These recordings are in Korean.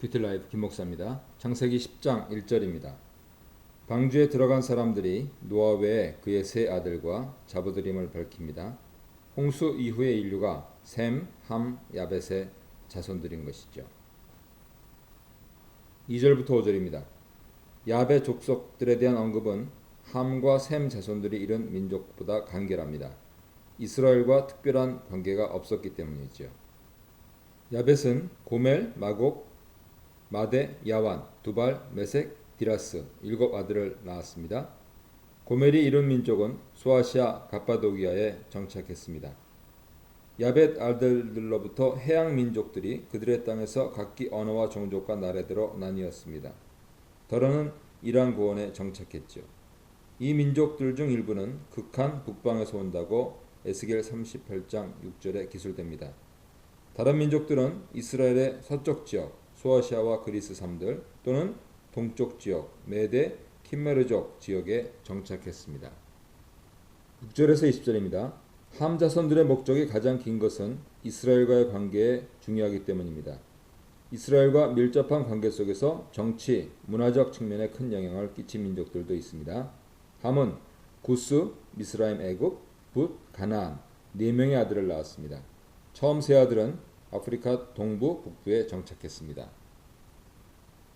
큐티라이프 김목사입니다. 창세기 10장 1절입니다. 방주에 들어간 사람들이 노아 외에 그의 세 아들과 자부드림을 밝힙니다. 홍수 이후의 인류가 셈, 함, 야벳의 자손들인 것이죠. 2절부터 5절입니다. 야벳 족속들에 대한 언급은 함과 셈 자손들이 이룬 민족보다 간결합니다. 이스라엘과 특별한 관계가 없었기 때문이죠. 야벳은 고멜, 마곡, 마데, 야완, 두발, 메색, 디라스 일곱 아들을 낳았습니다. 고멜이 이룬 민족은 소아시아 갑바도기아에 정착했습니다. 야벳 아들들로부터 해양 민족들이 그들의 땅에서 각기 언어와 종족과 나라대로 나뉘었습니다. 더러는 이란 고원에 정착했죠. 이 민족들 중 일부는 극한 북방에서 온다고 에스겔 38장 6절에 기술됩니다. 다른 민족들은 이스라엘의 서쪽 지역, 소아시아와 그리스 삼들 또는 동쪽 지역, 메데, 킴메르족 지역에 정착했습니다. 6절에서 20절입니다. 함 자손들의 목적이 가장 긴 것은 이스라엘과의 관계에 중요하기 때문입니다. 이스라엘과 밀접한 관계 속에서 정치, 문화적 측면에 큰 영향을 끼친 민족들도 있습니다. 함은 구스, 미스라임 애굽, 붓, 가나안 네 명의 아들을 낳았습니다. 처음 세 아들은 아프리카 동부 북부에 정착했습니다.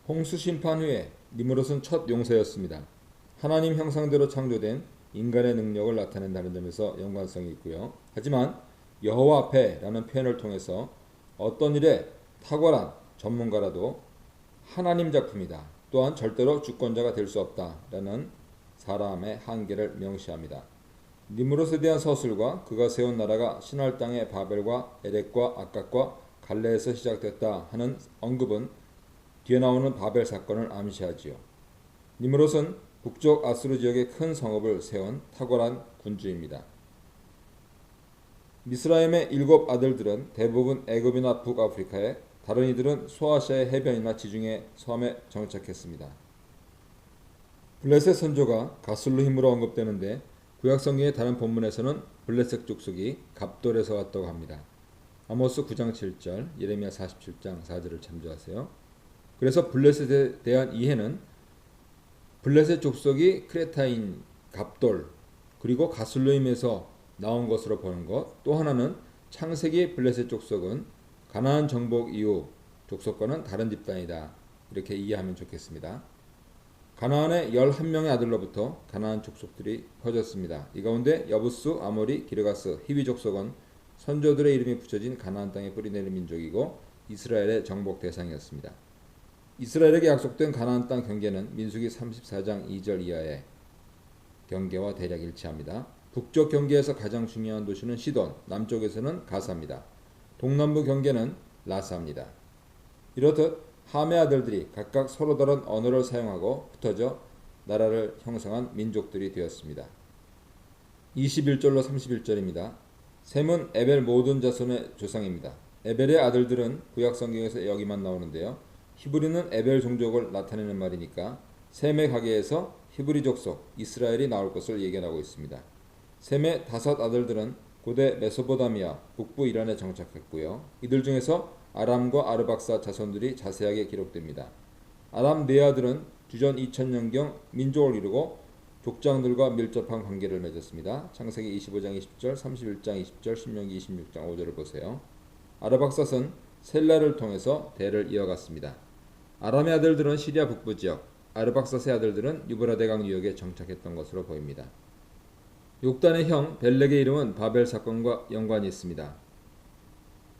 홍수 심판 후에 니무롯은 첫 용서였습니다. 하나님 형상대로 창조된 인간의 능력을 나타낸다는 점에서 연관성이 있고요. 하지만 여호와 앞에라는 표현을 통해서 어떤 일에 탁월한 전문가라도 하나님 작품이다. 또한 절대로 주권자가 될 수 없다라는 사람의 한계를 명시합니다. 니무롯에 대한 서술과 그가 세운 나라가 신할 땅의 바벨과 에렉과 아깝과 갈레에서 시작됐다 하는 언급은 뒤에 나오는 바벨 사건을 암시하지요. 니무롯은 북쪽 아수르 지역에 큰 성읍을 세운 탁월한 군주입니다. 미스라임의 일곱 아들들은 대부분 애굽이나 북아프리카에 다른 이들은 소아시아의 해변이나 지중해 섬에 정착했습니다. 블레셋 선조가 가술로 힘으로 언급되는데 구약 성경의 다른 본문에서는 블레셋 족속이 갑돌에서 왔다고 합니다. 아모스 9장 7절, 예레미야 47장 4절을 참조하세요. 그래서 블레셋에 대한 이해는 블레셋 족속이 크레타인 갑돌 그리고 가슬로임에서 나온 것으로 보는 것. 또 하나는 창세기 블레셋 족속은 가나안 정복 이후 족속과는 다른 집단이다. 이렇게 이해하면 좋겠습니다. 가나안의 11명의 아들로부터 가나안 족속들이 퍼졌습니다. 이 가운데 여부스, 아모리, 기르가스, 히위 족속은 선조들의 이름이 붙여진 가나안 땅에 뿌리내린 민족이고 이스라엘의 정복 대상이었습니다. 이스라엘에게 약속된 가나안 땅 경계는 민수기 34장 2절 이하의 경계와 대략 일치합니다. 북쪽 경계에서 가장 중요한 도시는 시돈, 남쪽에서는 가사입니다. 동남부 경계는 라사입니다. 이렇듯 함의 아들들이 각각 서로 다른 언어를 사용하고 흩어져 나라를 형성한 민족들이 되었습니다. 21절로 31절입니다. 셈은 에벨 모든 자손의 조상입니다. 에벨의 아들들은 구약 성경에서 여기만 나오는데요. 히브리는 에벨 종족을 나타내는 말이니까 셈의 가게에서 히브리 족 속 이스라엘이 나올 것을 예견하고 있습니다. 셈의 다섯 아들들은 고대 메소포다미아 북부 이란에 정착했고요. 이들 중에서 아람과 아르박사 자손들이 자세하게 기록됩니다. 아람 네 아들은 주전 2000년경 민족을 이루고 족장들과 밀접한 관계를 맺었습니다. 창세기 25장 20절, 31장 20절, 신명기 26장 5절을 보세요. 아르박삿은 셀라를 통해서 대를 이어갔습니다. 아람의 아들들은 시리아 북부 지역, 아르박삿의 아들들은 유브라데강 유역에 정착했던 것으로 보입니다. 욕단의 형 벨렉의 이름은 바벨 사건과 연관이 있습니다.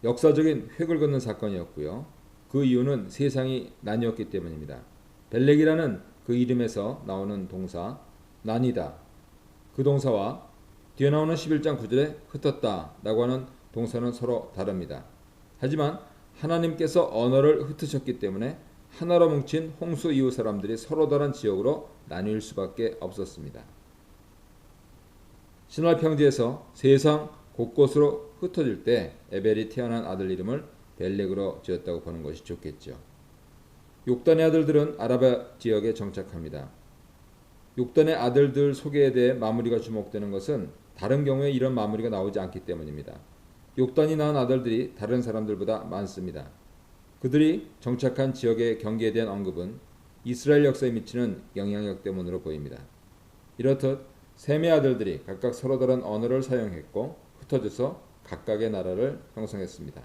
역사적인 획을 긋는 사건이었고요. 그 이유는 세상이 나뉘었기 때문입니다. 벨렉이라는 그 이름에서 나오는 동사 나뉘다 그 동사와 뒤에 나오는 11장 9절에 흩었다 라고 하는 동사는 서로 다릅니다. 하지만 하나님께서 언어를 흩으셨기 때문에 하나로 뭉친 홍수 이후 사람들이 서로 다른 지역으로 나뉠 수밖에 없었습니다. 신화 평지에서 세상 곳곳으로 흩어질 때 에벨이 태어난 아들 이름을 벨렉으로 지었다고 보는 것이 좋겠죠. 욕단의 아들들은 아라바 지역에 정착합니다. 욕단의 아들들 소개에 대해 마무리가 주목되는 것은 다른 경우에 이런 마무리가 나오지 않기 때문입니다. 욕단이 낳은 아들들이 다른 사람들보다 많습니다. 그들이 정착한 지역의 경계에 대한 언급은 이스라엘 역사에 미치는 영향력 때문으로 보입니다. 이렇듯 셈의 아들들이 각각 서로 다른 언어를 사용했고 흩어져서 각각의 나라를 형성했습니다.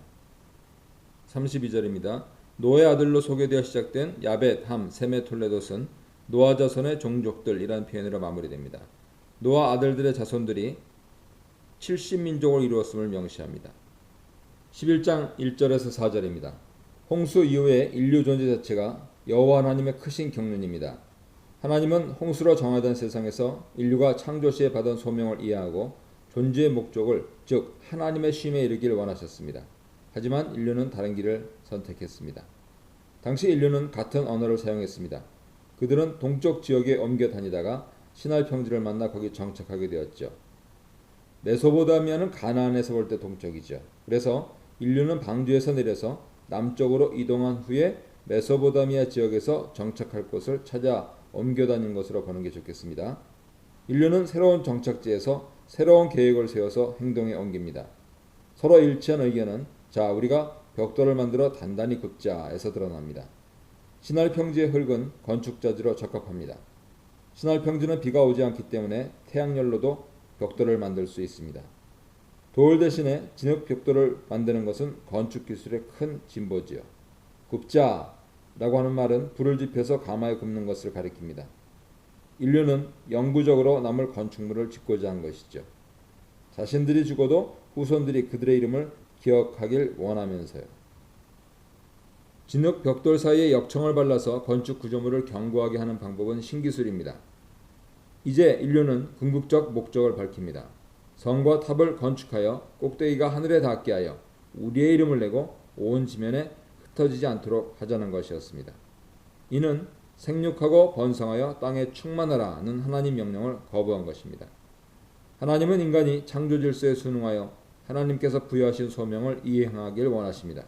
32절입니다. 노의 아들로 소개되어 시작된 야벳, 함, 셈의 톨레돗은 노아 자손의 종족들이라는 표현으로 마무리됩니다. 노아 아들들의 자손들이 70민족을 이루었음을 명시합니다. 11장 1절에서 4절입니다. 홍수 이후에 인류 존재 자체가 여호와 하나님의 크신 경륜입니다. 하나님은 홍수로 정화된 세상에서 인류가 창조 시에 받은 소명을 이해하고 존재의 목적을 즉 하나님의 쉼에 이르기를 원하셨습니다. 하지만 인류는 다른 길을 선택했습니다. 당시 인류는 같은 언어를 사용했습니다. 그들은 동쪽 지역에 옮겨 다니다가 신할 평지를 만나 거기 정착하게 되었죠. 메소보다미아는 가나안에서 볼 때 동쪽이죠. 그래서 인류는 방주에서 내려서 남쪽으로 이동한 후에 메소보다미아 지역에서 정착할 곳을 찾아 옮겨 다닌 것으로 보는 게 좋겠습니다. 인류는 새로운 정착지에서 새로운 계획을 세워서 행동에 옮깁니다. 서로 일치한 의견은 자 우리가 벽돌을 만들어 단단히 긋자에서 드러납니다. 신할 평지의 흙은 건축자지로 적합합니다. 신할 평지는 비가 오지 않기 때문에 태양열로도 벽돌을 만들 수 있습니다. 돌 대신에 진흙 벽돌을 만드는 것은 건축 기술의 큰 진보지요. 굽자라고 하는 말은 불을 지펴서 가마에 굽는 것을 가리킵니다. 인류는 영구적으로 남을 건축물을 짓고자 한 것이죠. 자신들이 죽어도 후손들이 그들의 이름을 기억하길 원하면서요. 진흙 벽돌 사이에 역청을 발라서 건축 구조물을 견고하게 하는 방법은 신기술입니다. 이제 인류는 궁극적 목적을 밝힙니다. 성과 탑을 건축하여 꼭대기가 하늘에 닿게 하여 우리의 이름을 내고 온 지면에 흩어지지 않도록 하자는 것이었습니다. 이는 생육하고 번성하여 땅에 충만하라는 하나님 명령을 거부한 것입니다. 하나님은 인간이 창조 질서에 순응하여 하나님께서 부여하신 소명을 이행하길 원하십니다.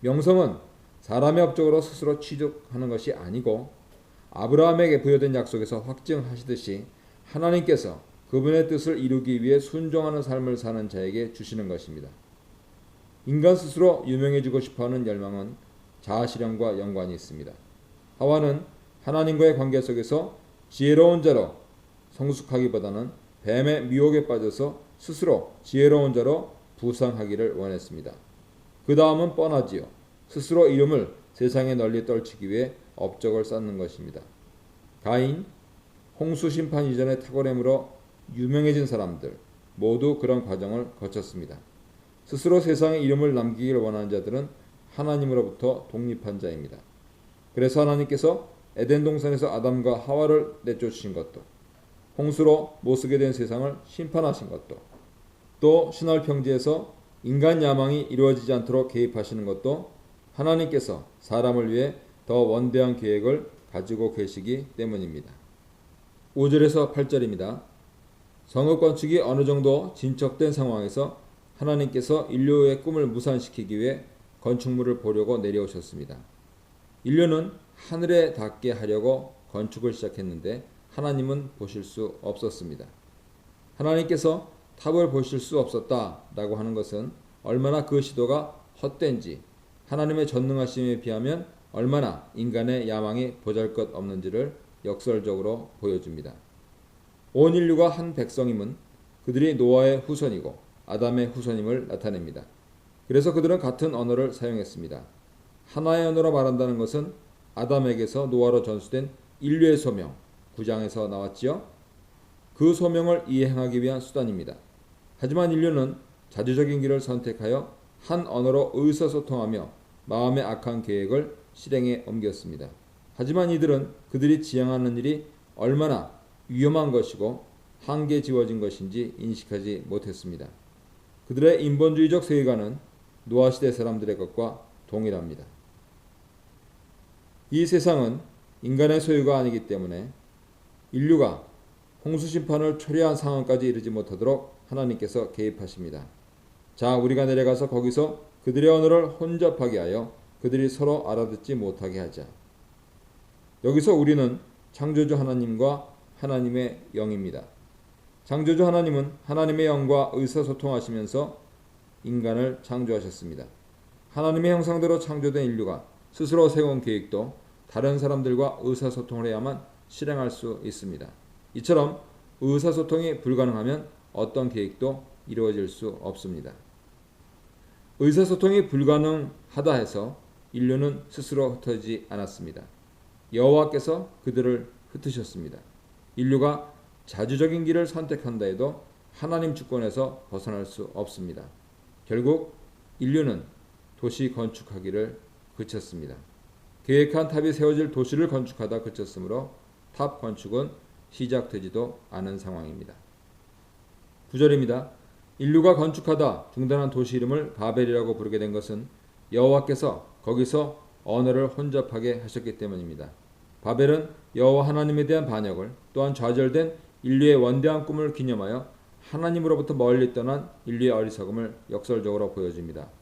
명성은 사람의 업적으로 스스로 취득하는 것이 아니고 아브라함에게 부여된 약속에서 확증하시듯이 하나님께서 그분의 뜻을 이루기 위해 순종하는 삶을 사는 자에게 주시는 것입니다. 인간 스스로 유명해지고 싶어하는 열망은 자아실현과 연관이 있습니다. 하와는 하나님과의 관계 속에서 지혜로운 자로 성숙하기보다는 뱀의 미혹에 빠져서 스스로 지혜로운 자로 부상하기를 원했습니다. 그 다음은 뻔하지요. 스스로 이름을 세상에 널리 떨치기 위해 업적을 쌓는 것입니다. 가인, 홍수 심판 이전의 탁월함으로 유명해진 사람들 모두 그런 과정을 거쳤습니다. 스스로 세상에 이름을 남기기를 원하는 자들은 하나님으로부터 독립한 자입니다. 그래서 하나님께서 에덴 동산에서 아담과 하와를 내쫓으신 것도 홍수로 못 쓰게 된 세상을 심판하신 것도 또 신월 평지에서 인간 야망이 이루어지지 않도록 개입하시는 것도 하나님께서 사람을 위해 더 원대한 계획을 가지고 계시기 때문입니다. 5절에서 8절입니다. 성읍 건축이 어느 정도 진척된 상황에서 하나님께서 인류의 꿈을 무산시키기 위해 건축물을 보려고 내려오셨습니다. 인류는 하늘에 닿게 하려고 건축을 시작했는데 하나님은 보실 수 없었습니다. 하나님께서 탑을 보실 수 없었다라고 하는 것은 얼마나 그 시도가 헛된지 하나님의 전능하심에 비하면 얼마나 인간의 야망이 보잘것 없는지를 역설적으로 보여줍니다. 온 인류가 한 백성임은 그들이 노아의 후손이고 아담의 후손임을 나타냅니다. 그래서 그들은 같은 언어를 사용했습니다. 하나의 언어로 말한다는 것은 아담에게서 노아로 전수된 인류의 소명 9장에서 나왔지요. 그 소명을 이행하기 위한 수단입니다. 하지만 인류는 자주적인 길을 선택하여 한 언어로 의사소통하며 마음의 악한 계획을 실행에 옮겼습니다. 하지만 이들은 그들이 지향하는 일이 얼마나 위험한 것이고 한계 지워진 것인지 인식하지 못했습니다. 그들의 인본주의적 세계관은 노아 시대 사람들의 것과 동일합니다. 이 세상은 인간의 소유가 아니기 때문에 인류가 홍수 심판을 초래한 상황까지 이르지 못하도록 하나님께서 개입하십니다. 자, 우리가 내려가서 거기서 그들의 언어를 혼잡하게 하여 그들이 서로 알아듣지 못하게 하자. 여기서 우리는 창조주 하나님과 하나님의 영입니다. 창조주 하나님은 하나님의 영과 의사소통하시면서 인간을 창조하셨습니다. 하나님의 형상대로 창조된 인류가 스스로 세운 계획도 다른 사람들과 의사소통을 해야만 실행할 수 있습니다. 이처럼 의사소통이 불가능하면 어떤 계획도 이루어질 수 없습니다. 의사소통이 불가능하다 해서 인류는 스스로 흩어지지 않았습니다. 여호와께서 그들을 흩으셨습니다. 인류가 자주적인 길을 선택한다 해도 하나님 주권에서 벗어날 수 없습니다. 결국 인류는 도시 건축하기를 그쳤습니다. 계획한 탑이 세워질 도시를 건축하다 그쳤으므로 탑 건축은 시작되지도 않은 상황입니다. 9절입니다. 인류가 건축하다 중단한 도시 이름을 바벨이라고 부르게 된 것은 여호와께서 거기서 언어를 혼잡하게 하셨기 때문입니다. 바벨은 여호와 하나님에 대한 반역을 또한 좌절된 인류의 원대한 꿈을 기념하여 하나님으로부터 멀리 떠난 인류의 어리석음을 역설적으로 보여줍니다.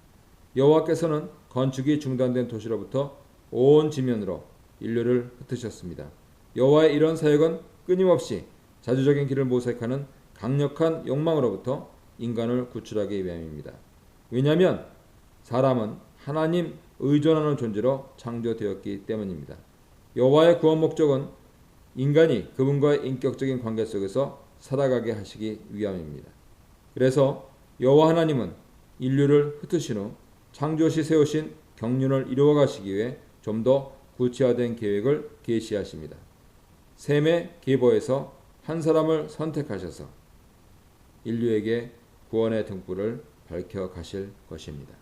여호와께서는 건축이 중단된 도시로부터 온 지면으로 인류를 흩으셨습니다. 여호와의 이런 사역은 끊임없이 자주적인 길을 모색하는 강력한 욕망으로부터 인간을 구출하기 위함입니다. 왜냐하면 사람은 하나님 의존하는 존재로 창조되었기 때문입니다. 여호와의 구원 목적은 인간이 그분과의 인격적인 관계 속에서 살아가게 하시기 위함입니다. 그래서 여호와 하나님은 인류를 흩으신 후 창조시 세우신 경륜을 이루어 가시기 위해 좀 더 구체화된 계획을 계시하십니다. 셈의 계보에서 한 사람을 선택하셔서 인류에게 구원의 등불을 밝혀 가실 것입니다.